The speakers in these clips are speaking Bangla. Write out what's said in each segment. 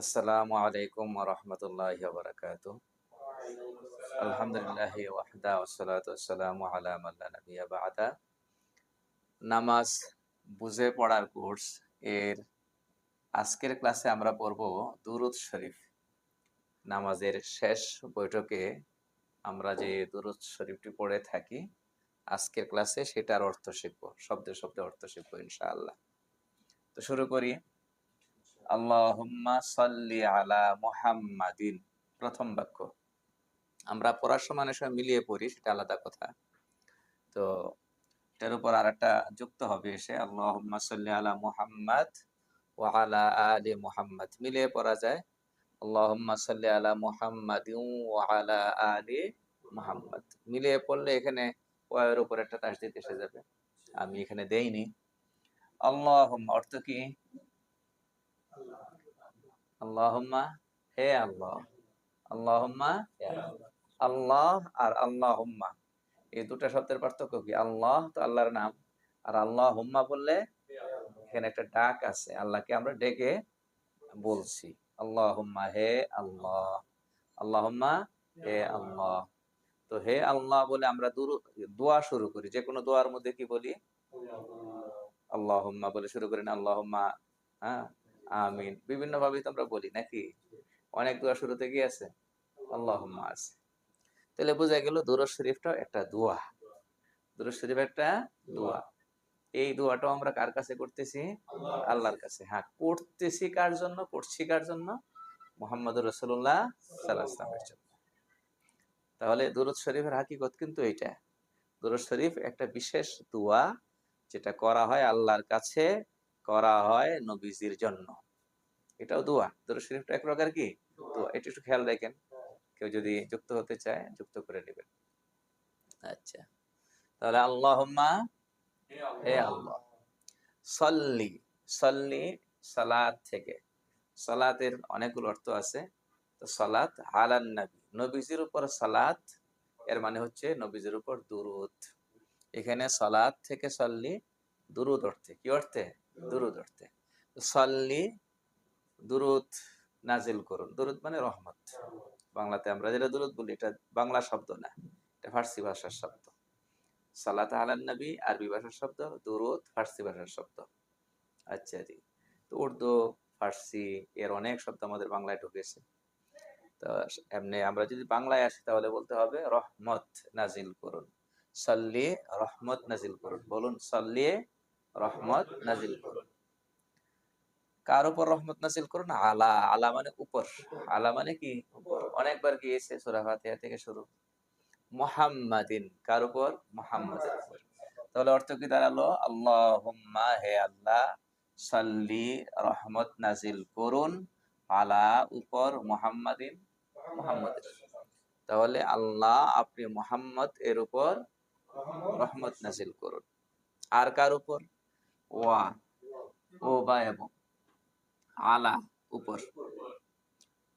আসসালামু আলাইকুম রহমতুল্লাহ বারকাত আলহামদুলিল্লাহ ওয়াহদা ওসালাত আসসালামু আলা মাল্লা নবিয়া বাদা। নামাজ বুঝে পড়ার কোর্স এর আজকের ক্লাসে আমরা পড়ব দুরুদ শরীফ। নামাজের শেষ বৈঠকে আমরা যে দুরুদ শরীফটি পড়ে থাকি, আজকের ক্লাসে সেটার অর্থ শিখব, শব্দে শব্দে অর্থ শিখব ইনশাআল্লাহ। তো শুরু করি। আল্লাহুম্মা সাল্লি আলা মুহাম্মাদিন। প্রথম বাক্য। আমরা পড়ার সময় সময় মিলিয়ে পড়ি, সেটা আলাদা কথা। তো এটার উপর আর একটা যুক্ত হবে এসে, আল্লাহুম্মা সাল্লি আলা মুহাম্মাদ ওয়া আলা আলি মুহাম্মাদ। মিলিয়ে পড়া যায়, আল্লাহুম্মা সাল্লি আলা মুহাম্মাদিন ওয়া আলা আলি মুহাম্মাদ। মিলিয়ে পড়লে এখানে ওয়ের উপর একটা তাসদিদ এসে যাবে। আমি এখানে দেইনি। আল্লাহুম্মা অর্থ কি? আল্লাহুম্মা, হে আল্লাহ। আল্লাহুম্মা আল্লাহ। আর আল্লাহুম্মা। এই দুটা শব্দের পার্থক্য কি? আল্লাহ তো আল্লাহর নাম, আর আল্লাহ হুম্মা বললে এখানে একটা ডাক আছে। আল্লাহকে আমরা ডেকে বলছি। আল্লাহুম্মা, হে আল্লাহ। আল্লাহুম্মা, হে আল্লাহ। তো হে আল্লাহ বলে আমরা দোয়া শুরু করি। যে কোনো দোয়ার মধ্যে কি বলি? আল্লাহুম্মা বলে শুরু করি না, আল্লাহুম্মা হ্যাঁ? আমিন। বিভিন্ন ভাবে তো আমরা বলি নাকি? অনেক দোয়া শুরুতে কি আছে? আল্লাহুম্মা আছে। তাহলে বোঝা গেল দুরুদ শরীফটাও একটা দোয়া। দুরুদ শরীফ একটা দোয়া। এই দোয়াটাও আমরা কার কাছে করতেছি? আল্লাহর কাছে। হ্যাঁ করতেছি কার জন্য? করছি কার জন্য? মোহাম্মদ রসুল্লাহ সাল্লাহামের জন্য। তাহলে দুরুদ শরীফের হাকিকত কিন্তু এইটা। দুরুদ শরীফ একটা বিশেষ দোয়া যেটা করা হয় আল্লাহর কাছে করা হয় নবীজির জন্য। এটাও দোয়া। দুরুদ শরীফটা এক প্রকার কি? দোয়া এটা একটু খেয়াল রাখেন। কেউ যদি যুক্ত হতে চায়, যুক্ত করে নেবেন। আচ্ছা। তাহলে আল্লাহুম্মা, হে আল্লাহ, সল্লি সল্লি সালাত থেকে। সালাতের অনেকগুলো অর্থ আছে। তো সালাত আলান নবী। নবীজির উপর সালাত, এর মানে হচ্ছে নবীজির উপর দুরুদ। এখানে সালাত থেকে সল্লি দুরুদ অর্থে কি অর্থে? দুরুদ। অর্থে। সল্লি দুরুদ নাজিল করুন। দুরুদ মানে রহমত। বাংলাতে আমরা যেটা দুরুদ বলি এটা বাংলা শব্দ না এটা ফার্সি ভাষার শব্দ। সালাত আলান নবী আরবি ভাষার শব্দ দুরুদ ফার্সি ভাষার শব্দ। আচ্ছা জি তো উর্দু ফার্সি এর অনেক শব্দ আমাদের বাংলায় ঢুকেছে। তো এমনি আমরা যদি বাংলায় আসি তাহলে বলতে হবে রহমত নাজিল করুন। সল্লি রহমত নাজিল করুন। বলুন সাল্লি রহমত নাজিল করুন। কার উপর রহমত নাজিল করুন? আলা আলা মানে উপর। আলা মানে কি? অনেকবার গিয়েছে সূরা ফাতিহা থেকে শুরু। মুহাম্মাদিন। কার উপর? মুহাম্মাদের তাহলে অর্থ কি দাঁড়াল? আল্লাহুম্মা, হে আল্লাহ, সাল্লি, রহমত নাজিল করুন। আলা উপর, মুহাম্মাদিন, মুহাম্মাদের তাহলে আল্লাহ, আপনি মুহাম্মদ, এর উপর রহমত নাজিল করুন। আর কার উপর? ওয়া ও বা এবং আলা উপর।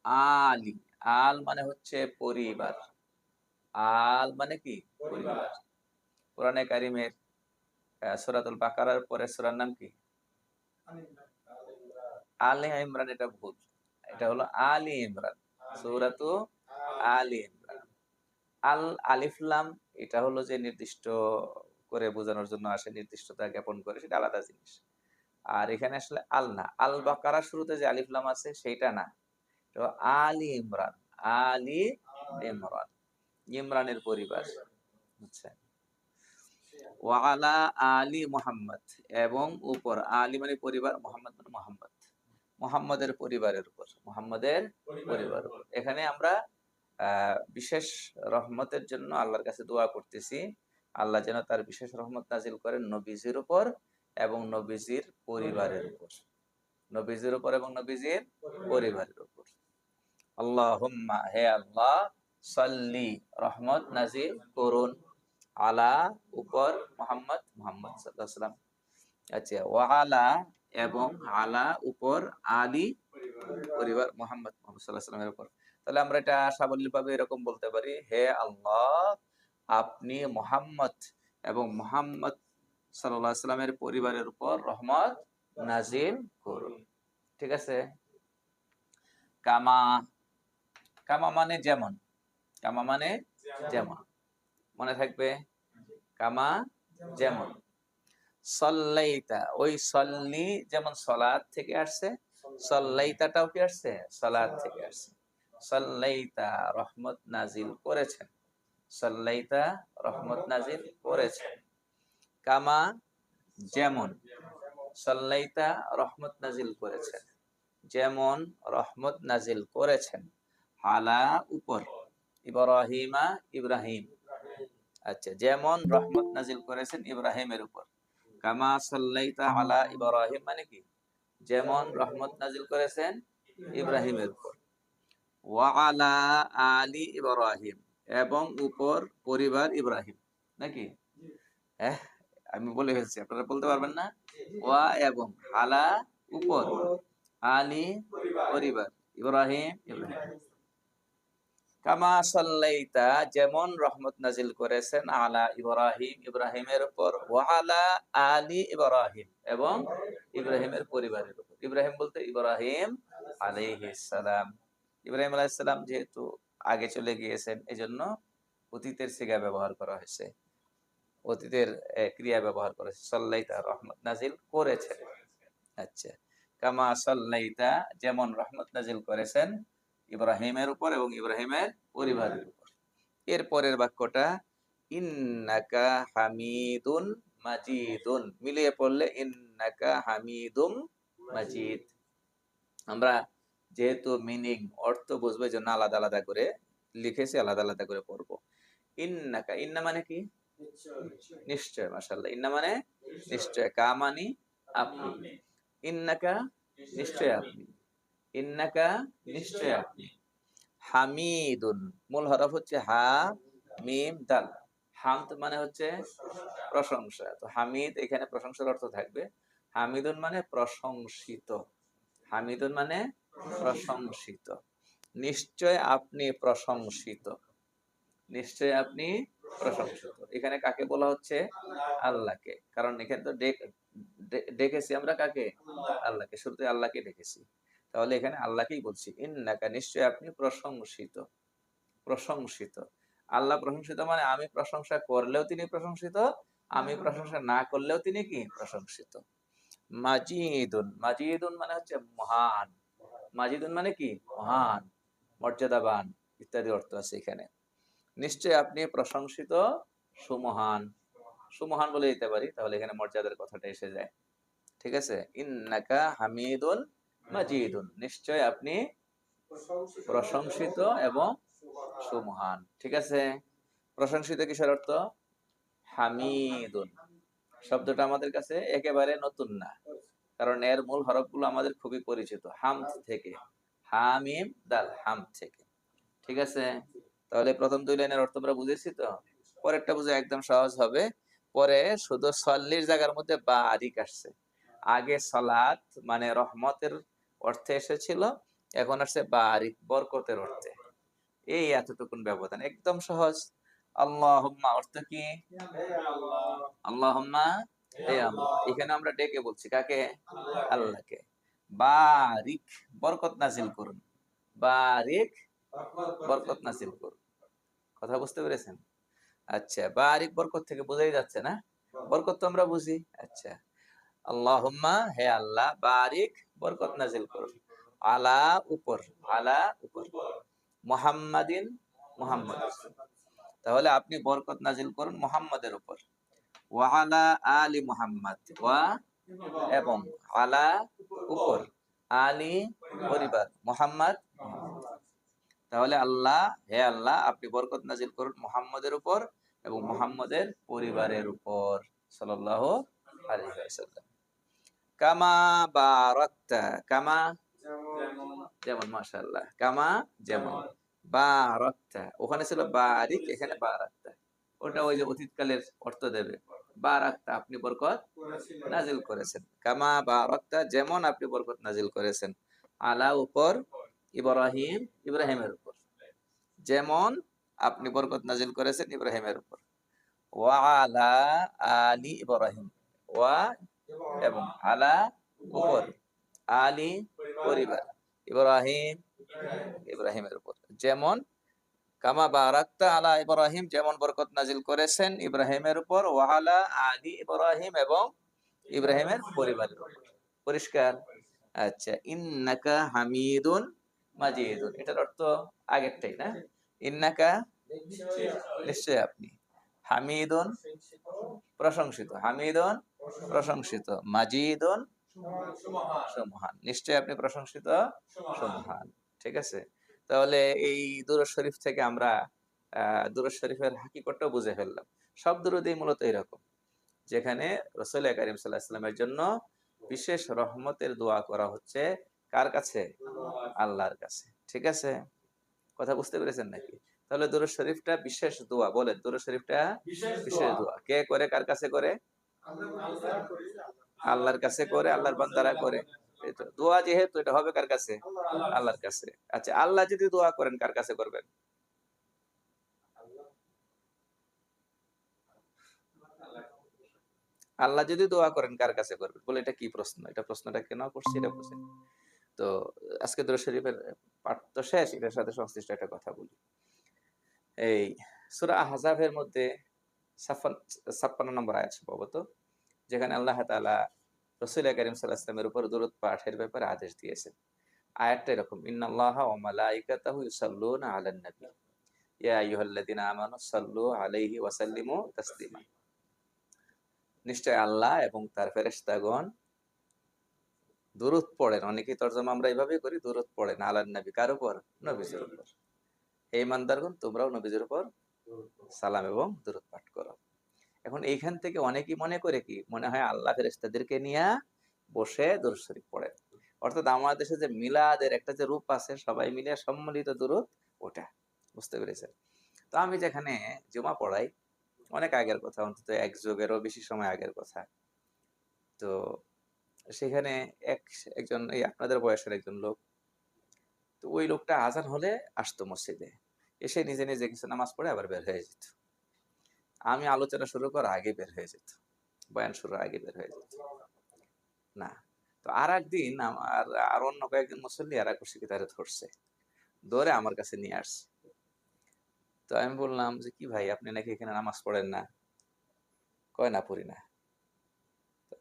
আলি আল মানে হচ্ছে পরিবার। আল মানে কি? পরিবার। কারিমের আহ, বাকারার পরে সূরার নাম কি? আলে ইমরান এটা ভুল। এটা হলো আলী ইমরান সূরাতু আলী ইমরান। আল আলিফলাম এটা হলো যে নির্দিষ্ট করে বোঝানোর জন্য আসে নির্দিষ্টতা জ্ঞাপন করে, সেটা আলাদা জিনিস। আর এখানে আসলে আল না, আল বাকারা শুরুতে যে আলিফলাম আছে সেইটা না। আলী ইমরান আলী ইমরান, ইমরানের পরিবার আচ্ছা ওয়ালা আলী মোহাম্মদ এবং উপর, আলী মানে পরিবার, মোহাম্মদ মানে মোহাম্মদ। মোহাম্মদের পরিবারের উপর, মোহাম্মদের পরিবার এখানে আমরা বিশেষ রহমতের জন্য আল্লাহর কাছে দোয়া করতেছি। আল্লাহ যেন তার বিশেষ রহমত নাজিল করেন নবীজির উপর এবং নবীজির পরিবারের উপর। নবীজির উপর এবং নবীজির পরিবারের উপর। আল্লাহুম্মা হে আল্লাহ সাল্লি রহমত নাজিল করুন আলা উপর মোহাম্মদ মোহাম্মদ সাল্লাম আচ্ছা ওয়ালা এবং আলা উপর আলী পরিবার মোহাম্মদ মোহাম্মদ আলাইহি সাল্লামের উপর। তাহলে আমরা এটা সাবলীলভাবে এরকম বলতে পারি হে আল্লাহ আপনি মোহাম্মদ এবং মোহাম্মদ আলাইহি সাল্লামের পরিবারের উপর রহমত নাজিল করুন। ঠিক আছে? কামা কামা মানে যেমন, কামা মানে যেমন। মনে থাকবে? কামা যেমন। সল্লাইতা, ওই সল্লি যেমন সলাদ থেকে আসছে, সল্লাইতাটাও কি আসছে? সলাদ থেকে আসছে। সল্লাইতা রহমত নাজিল করেছেন। সল্লাইতা রহমত নাজিল করেছেন কামা যেমন সল্লাইতা রহমত নাজিল করেছেন যেমন রহমত নাজিল করেছেন। আলা উপর, ইব্রাহিমা ইব্রাহিম। আচ্ছা যেমন রহমত নাজিল করেছেন ইব্রাহিমের উপর। কামা সাল্লাইতা আলা ইব্রাহিম মানে কি? যেমন রহমত নাজিল করেছেন ইব্রাহিমের উপর। ওয়া আলা আলি ইব্রাহিম। এবং উপর পরিবার ইব্রাহিম, নাকি? আমি বলে ফেলছি, আপনারা বলতে পারবেন না? ওয়া এবং আলা উপর, আলি পরিবার, ইব্রাহিম ইব্রাহিম। যেমন রহমত নাজিল করেছেন আলা ইব্রাহিম, ইব্রাহিমের উপর, ওয়া আলা আলি ইব্রাহিম এবং ইব্রাহিমের পরিবারের উপর। ইব্রাহিম বলতে ইব্রাহিম আলাইহিস সালাম। ইব্রাহিম আলাইহিস সালাম যেহেতু আগে চলে গিয়েছেন, এজন্য অতীতের সিগা ব্যবহার করা হয়েছে। অতীতের ক্রিয়া ব্যবহার করা হয়েছে। সাল্লাইতা রহমত নাজিল করেছেন। আচ্ছা। কামা সাল্লাইতা, যেমন রহমত নাজিল করেছেন ইব্রাহিমের উপর এবং ইব্রাহিমের পরিবারের উপর। এর পরের বাক্যটা, ইন্নাকা হামিদুন মাজিদুন। মিলিয়ে পড়লে, ইন্নাকা হামিদুম মাজিদ। আমরা যেহেতু মিনিং অর্থ বুঝব জন্য আলাদা আলাদা করে লিখেছি আলাদা আলাদা করে পড়ব। ইন্নাকা ইন্না মানে কি? নিশ্চয় মাশাল্লাহ ইন্না মানে নিশ্চয়। কা মানি আপনি। ইন্নাকা নিশ্চয় আপনি। ইন্নাকা নিশ্চয় আপনি। হামিদুন মূল হরফ হচ্ছে হা মিম দাল। হামদ মানে হচ্ছে প্রশংসা। তো হামিদ এখানে প্রশংসার অর্থ থাকবে। হামিদুন মানে প্রশংসিত। হামিদুন মানে প্রশংসিত। নিশ্চয় আপনি প্রশংসিত। নিশ্চয় আপনি প্রশংসিত। এখানে কাকে বলা হচ্ছে? আল্লাহকে। কারণ এখানে তো ডেক- ডেকেছি আমরা কাকে? আল্লাহকে। শুরুতে আল্লাহকে ডেকেছি। তাহলে এখানে আল্লাহকেই বলছি। ইন্নাকা, নিশ্চয় আপনি প্রশংসিত। প্রশংসিত। আল্লাহ প্রশংসিত মানে আমি প্রশংসা করলেও তিনি প্রশংসিত, আমি প্রশংসা না করলেও তিনি কি? প্রশংসিত। মাজিদুন। মাজিদুন মানে হচ্ছে মহান। মাজিদুন মানে কি? মহান। মর্যাদাবান ইত্যাদি অর্থ আছে এখানে। নিশ্চয় আপনি প্রশংসিত সুমহান। সুমহান বলে দিতে পারি তাহলে এখানে মর্যাদার কথাটা এসে যায়। ঠিক আছে? ইন্নাকা হামিদুন মাজিদুন। নিশ্চয় আপনি প্রশংসিত এবং সুমহান। ঠিক আছে? প্রশংসিত কিসের অর্থ? হামিদুন। শব্দটা আমাদের কাছে একেবারে নতুন না। কারণ এর মূল হরফগুলো আমাদের খুবই পরিচিত। হামদ থেকে। হামিম দাল হাম থেকে। ঠিক আছে? তাহলে প্রথম দুই লাইনের অর্থ আমরা বুঝেছি তো? পরেরটা বুঝে একদম সহজ হবে। পরে শুধু সল্লির জায়গার মধ্যে বারিক আসছে। আগে সলাত মানে রহমতের অর্থে এসেছিল, এখন আসছে বারিক বরকতের অর্থে। এই এতটুকুন ব্যবধান। একদম সহজ। আল্লাহুম্মা অর্থ কি? আল্লাহুম্মা হে আল্লাহ। এখানে আমরা ডেকে বলছি কাকে? আল্লাহকে। বারিক বরকত নাজিল করুন। বারিক বরকত নাজিল করুন। কথা বুঝতে পেরেছেন? আচ্ছা বারিক বরকত থেকে বোঝাই যাচ্ছে না? বরকত তো আমরা বুঝি। আচ্ছা। আল্লাহুম্মা হে আল্লাহ বারিক বরকত নাজিল করুন। আলা উপর আলা উপর। মুহাম্মাদিন মুহাম্মদ। তাহলে আপনি বরকত নাজিল করুন মুহাম্মাদের উপর। ওয়া আলা মুহাম্মদ, ওয়া এবং আলা উপর, আলি পরিবার তাহলে আল্লাহ, হে আল্লাহ, আপনি বরকত নাজিল করুন মুহাম্মদের উপর এবং মুহাম্মদের পরিবারের উপর, সাল্লাল্লাহু আলাইহি ওয়াসাল্লাম। কামা বারাকতা, কামা যেমন কামা যেমন ওখানে ছিল বারিক, এখানে বারাকতা। ওটা ওই যে অতীতকালের অর্থ দেবে। বারাকতা আপনি বরকত নাজিল করেছেন। কামা বারাকতা, যেমন আপনি বরকত নাজিল করেছেন। আলা উপর ইব্রাহিম, ইব্রাহিমের উপর। যেমন আপনি বরকত নাজিল করেছেন ইব্রাহিমের উপর। ওয়া আলা আলি ইব্রাহিম। ওয়া এবং আলা উপর। আলি পরিবার। ইব্রাহিম, ইব্রাহিমের উপর। যেমন কামা বারাকতা আলা ইব্রাহিম, যেমন বরকত নাজিল করেছেন ইব্রাহিমের উপর ওয়ালা আলী ইব্রাহিম এবং ইব্রাহিমের পরিবারের উপর। পরিষ্কার? আচ্ছা ইন্নাকা হামিদুন মাজিদুন। এটার অর্থ আগেরটাই, না? ইন্নাকা? নিশ্চয় আপনি। হামিদুন প্রশংসিত। হামিদুন প্রশংসিত। মাজিদুন সমহান। নিশ্চয় আপনি প্রশংসিত সমহান। ঠিক আছে? তাহলে এই দুরুদ শরীফ থেকে আমরা দুরুদ শরীফের হাকিকতটা বুঝে ফেললাম। সব দুরুদই মূলত এরকম যেখানে রসুল করিম সাল্লাহ ইসলামের জন্য বিশেষ রহমতের দোয়া করা হচ্ছে কার কাছে? আল্লাহর কাছে। ঠিক আছে? কথা বুঝতে পেরেছেন নাকি? তাহলে দুরুদ শরীফটা বিশেষ দোয়া বলেন দুরুদ শরীফটা বিশেষ দোয়া। কে করে কার কাছে করে। আল্লাহর কাছে করে আল্লাহর বান্দারা করে। দোয়া যেহেতু এটা হবে কার কাছে? আল্লাহর কাছে। আচ্ছা আল্লাহ যদি দোয়া করেন, কার কাছে করবেন? আল্লাহ যদি দোয়া করেন, কার কাছে করবেন? বলে এটা কি প্রশ্ন? এটা প্রশ্নটা কেন করছি, এটা বুঝেন তো আজকে দুরূদ শরীফের পাঠ তো শেষ, এটার সাথে সংশ্লিষ্ট একটা কথা বলি। এই সূরা আহজাবের মধ্যে ছাপ্পান্ন নম্বর আয়াত সম্ভবত, যেখানে আল্লাহ তাআলা রসুল করিম আলাইহি উপর দরুদ পাঠের ব্যাপারে আদেশ দিয়েছেন। আয়াতটা এরকম তাসলিমা। নিশ্চয় আল্লাহ এবং তার ফেরেশতাগণ দুরুদ পড়েন। অনেকেই তর্জমা আমরা এইভাবেই করি, দুরুদ পড়েন আলান নবী। কার উপর? নবীজির উপর। হে ইমানদারগণ, তোমরাও নবীজির উপর সালাম এবং দুরুদ পাঠ করো। এখন এইখান থেকে অনেকেই মনে করে কি, মনে হয় আল্লাহ ফেরেস্তাদেরকে নিয়ে বসে দরুদ শরীফ পড়ে। অর্থাৎ আমাদের দেশে যে মিলাদের একটা যে রূপ আছে, সবাই মিলে সম্মিলিত দূরত ওটা। বুঝতে পেরেছেন? তো আমি যেখানে জমা পড়াই, অনেক আগের কথা, অন্তত এক যুগেরও বেশি সময় আগের কথা। তো সেখানে এক, একজন, এই আপনাদের বয়সের একজন লোক, তো ওই লোকটা আজান হলে আসতো মসজিদে। এসে নিজে নিজে কিছু নামাজ পড়ে আবার বের হয়ে যেত। আমি আলোচনা শুরু করার আগে বের হয়ে যেত। বয়ান শুরুর আগে বের হয়ে যেত। না। তো আর একদিন আমার আর অন্য কয়েকজন মুসল্লি আর এক তারা ধরছে। ধরে আমার কাছে নিয়ে আসছে। তো আমি বললাম যে, কি ভাই, আপনি নাকি এখানে নামাজ পড়েন না? কয় না, পড়ি না।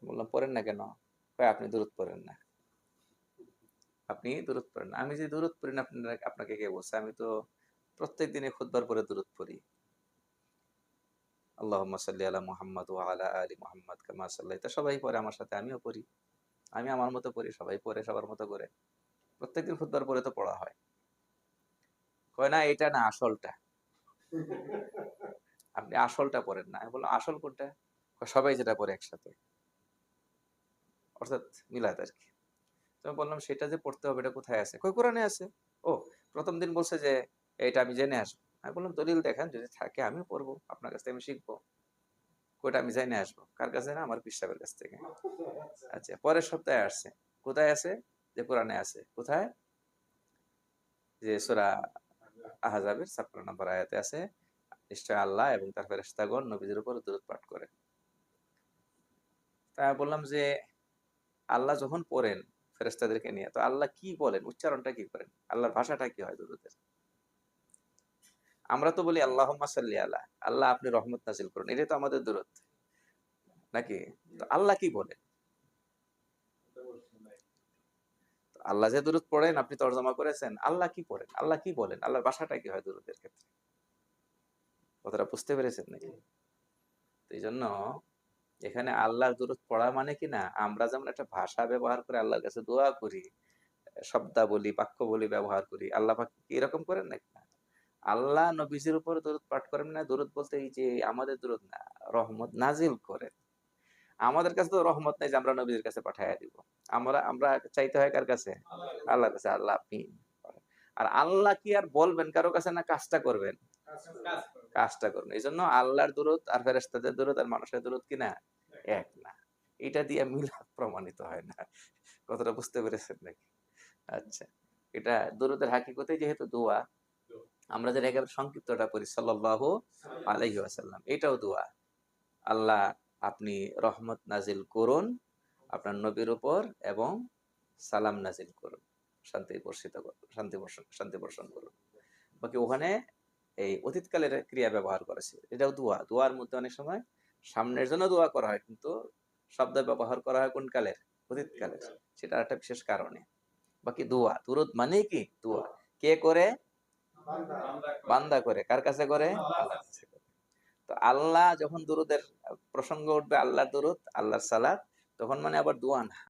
বললাম, পড়েন না কেন? কয়, আপনি দূরত পড়েন না। আপনি দূরত পড়েন না? আমি যে দূরত পড়ি না আপনাকে কে বলছে? আমি তো প্রত্যেক দিনে খুদবার পরে দূরত পড়ি। আল্লাহ সাল্লি আলা মুহাম্মদ ও আলা আলী মুহাম্মদ কামা সাল্লাহ সবাই পরে আমার সাথে, আমিও পড়ি। আমি আমার মতো পড়ি, সবাই পড়ে, সবার মতো করে। প্রত্যেকদিন খুদবার পরে তো পড়া হয়। কয় না, এটা না, আসলটা। আপনি আসলটা পড়েন না। আমি বললাম, আসল কোনটা? সবাই যেটা পড়ে একসাথে। অর্থাৎ মিলাদ আর কি। তো আমি বললাম, সেটা যে পড়তে হবে, এটা কোথায় আছে? কই কোরআনে আছে। ও, প্রথম দিন বলছে যে, এটা আমি জেনে আসব। আমি বললাম, দলিল দেখান, যদি থাকে আমি পড়ব, আপনার কাছ থেকে আমি শিখব। কোটা আমি জেনে আসব। কার কাছে না? আমার পিসাবের কাছ থেকে। আচ্ছা পরের সপ্তাহে আসছে। কোথায় আছে? যে কোরআনে আছে। কোথায়? যে সুরা আহাজাবের ছাপ্পান্ন নম্বর আয়াতে আছে, নিশ্চয় আল্লাহ এবং তার ফেরেস্তাগণ নবীদের উপর দূরত পাঠ করে। তা বললাম যে, আল্লাহ যখন পড়েন ফেরেস্তাদেরকে নিয়ে, তো আল্লাহ কি বলেন? উচ্চারণটা কি করেন? আল্লাহর ভাষাটা কি হয় দুরুদের? আমরা তো বলি আল্লাহ সাল্লি আল্লাহ আল্লাহ আপনি রহমত নাজিল করুন। এটাই তো আমাদের দূরত নাকি? আল্লাহ কি বলেন আল্লাহ যে দূরত পড়েন, আপনি তর্জমা করেছেন, আল্লাহ কি পড়েন? আল্লাহ কি বলেন? আল্লাহর ভাষাটা কি হয় দূরতের ক্ষেত্রে? কথাটা বুঝতে পেরেছেন নাকি? এই জন্য এখানে আল্লাহর দূরত পড়া মানে কি না, আমরা যেমন একটা ভাষা ব্যবহার করে আল্লাহর কাছে দোয়া করি, শব্দাবলী বাক্য বলি ব্যবহার করি, আল্লাহ এরকম করেন নাকি আল্লাহ নবীজির উপর দূরত পাঠ করেন না দূরত বলতে এই যে আমাদের দূরত না, রহমত নাজিল করেন। আমাদের কাছে তো রহমত নেই যে আমরা নবীজির কাছে পাঠাইয়া দিব। আমরা আমরা চাইতে হয় কার কাছে? আল্লাহর কাছে, আল্লাহ আপনি। আর আল্লাহ কি আর বলবেন? কারও কাছে না কাজটা করবেন? কাজটা করবেন। এই জন্য আল্লাহর দূরত আর ফেরেস্তাদের দূরত আর মানুষের দূরত কিনা এক না। এটা দিয়ে মিলাদ প্রমাণিত হয় না। কথাটা বুঝতে পেরেছেন নাকি? আচ্ছা। এটা দূরতের হাকিকতে যেহেতু দোয়া আমরা যেটা একেবারে সংক্ষিপ্তটা করি সাল্লাহ আলহি আসাল্লাম এটাও দোয়া। আল্লাহ আপনি রহমত নাজিল করুন আপনার নবীর উপর এবং সালাম নাজিল করুন। শান্তি বর্ষিত শান্তি বর্ষণ শান্তি বর্ষণ করুন। বাকি ওখানে এই অতীতকালের ক্রিয়া ব্যবহার করেছে। এটাও দোয়া। দোয়ার মধ্যে অনেক সময় সামনের জন্য দোয়া করা হয়, কিন্তু শব্দ ব্যবহার করা হয় কোন কালের? অতীতকালের। সেটা একটা বিশেষ কারণে। বাকি দোয়া, দুরুদ মানেই কি? দোয়া। কে করে? বান্দা। করে। কার। কাছে করে? আল্লাহর কাছে করে। তো আল্লাহ যখন দুরুদের প্রসঙ্গ উঠবে আল্লাহ দুরুদ আল্লাহর সালাদ তখন মানে আবার দোয়া না।